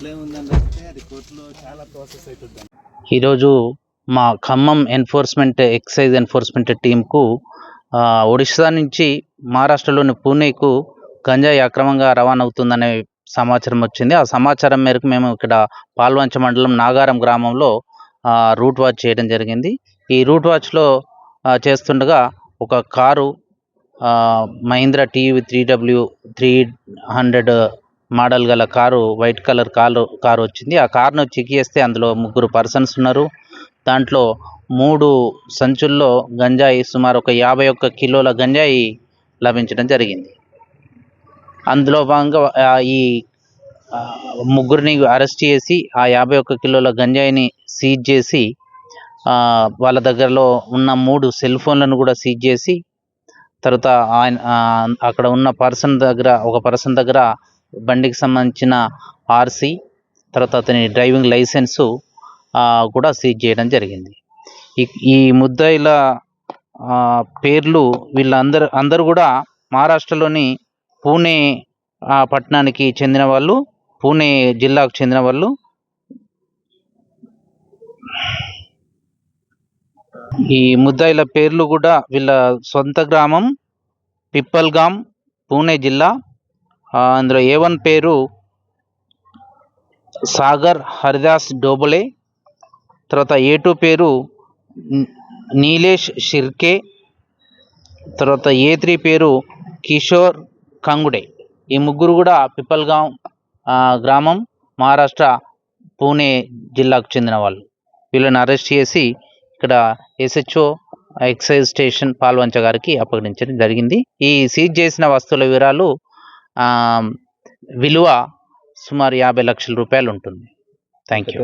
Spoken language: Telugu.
అది కోర్టులో చాలా ప్రాసెస్ అవుతుంది ఈరోజు మా ఖమ్మం ఎన్ఫోర్స్మెంట్ ఎక్సైజ్ ఎన్ఫోర్స్మెంట్ టీంకు ఒడిశా నుంచి మహారాష్ట్రలోని పూణేకు గంజాయి అక్రమంగా రవాణా అవుతుందనే సమాచారం వచ్చింది. ఆ సమాచారం మేరకు మేము ఇక్కడ పాల్వంచ మండలం నాగారం గ్రామంలో రూట్ వాచ్ చేయడం జరిగింది. ఈ రూట్ వాచ్లో చేస్తుండగా ఒక car Mahindra Mahindra TV three W three hundred model గల car white colour car car వచ్చింది. ఆ కార్ను చెక్ చేస్తే అందులో ముగ్గురు పర్సన్స్ ఉన్నారు. దాంట్లో మూడు సంచుల్లో గంజాయి సుమారు ఒక యాభై ఒక్క కిలోల గంజాయి లభించడం జరిగింది. అందులో భాగంగా ఈ ముగ్గురిని అరెస్ట్ చేసి ఆ యాభై ఒక్క కిలోల గంజాయిని సీజ్ చేసి వాళ్ళ దగ్గరలో ఉన్న మూడు సెల్ ఫోన్లను కూడా సీజ్ చేసి తర్వాత ఆయన అక్కడ ఉన్న పర్సన్ దగ్గర ఒక పర్సన్ దగ్గర బండికి సంబంధించిన ఆర్సీ తర్వాత అతని డ్రైవింగ్ లైసెన్సు కూడా సీజ్ చేయడం జరిగింది. ఈ ఈ ముద్దాయిల పేర్లు వీళ్ళందరూ అందరూ కూడా మహారాష్ట్రలోని పూణే పట్టణానికి చెందిన వాళ్ళు పూణే జిల్లాకు చెందిన వాళ్ళు. ఈ ముద్దాయిల పేర్లు కూడా వీళ్ళ సొంత గ్రామం పిప్పల్గాం పూణే జిల్లా అందులో ఏ వన్ పేరు సాగర్ హరిదాస్ డోబలే. తర్వాత ఏ టూ పేరు నీలేష్ షిర్కే. తర్వాత ఏ త్రీ పేరు కిషోర్ కంగుడే. ఈ ముగ్గురు కూడా పిప్పల్గాం గ్రామం మహారాష్ట్ర పూణే జిల్లాకు చెందిన వాళ్ళు. వీళ్ళని అరెస్ట్ చేసి ఇక్కడ ఎస్హెచ్ఓ ఎక్సైజ్ స్టేషన్ పాల్వంచ గారికి అప్పగించడం జరిగింది. ఈ సీజ్ చేసిన వస్తువుల వివరాలు విలువ సుమారు యాభై లక్షల రూపాయలు ఉంటుంది. Thank you